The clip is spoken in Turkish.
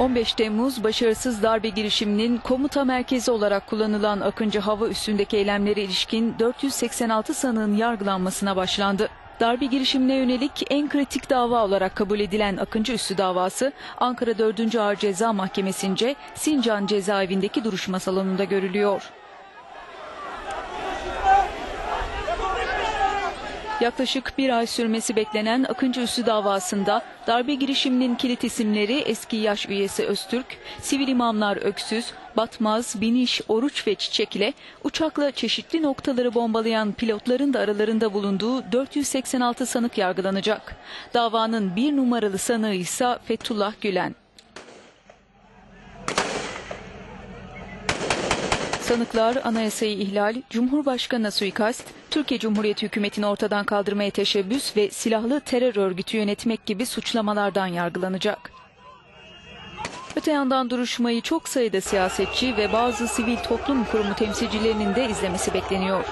15 Temmuz başarısız darbe girişiminin komuta merkezi olarak kullanılan Akıncı Hava üssündeki eylemlere ilişkin 486 sanığın yargılanmasına başlandı. Darbe girişimine yönelik en kritik dava olarak kabul edilen Akıncı Üssü davası Ankara 4. Ağır Ceza Mahkemesi'nce Sincan cezaevindeki duruşma salonunda görülüyor. Yaklaşık bir ay sürmesi beklenen Akıncı Üssü davasında darbe girişiminin kilit isimleri eski yaş üyesi Öztürk, sivil imamlar Öksüz, Batmaz, Biniş, Oruç ve Çiçek ile uçakla çeşitli noktaları bombalayan pilotların da aralarında bulunduğu 486 sanık yargılanacak. Davanın bir numaralı sanığı ise Fethullah Gülen. Sanıklar anayasayı ihlal, Cumhurbaşkanı'na suikast, Türkiye Cumhuriyeti hükümetini ortadan kaldırmaya teşebbüs ve silahlı terör örgütü yönetmek gibi suçlamalardan yargılanacak. Öte yandan duruşmayı çok sayıda siyasetçi ve bazı sivil toplum kurumu temsilcilerinin de izlemesi bekleniyor.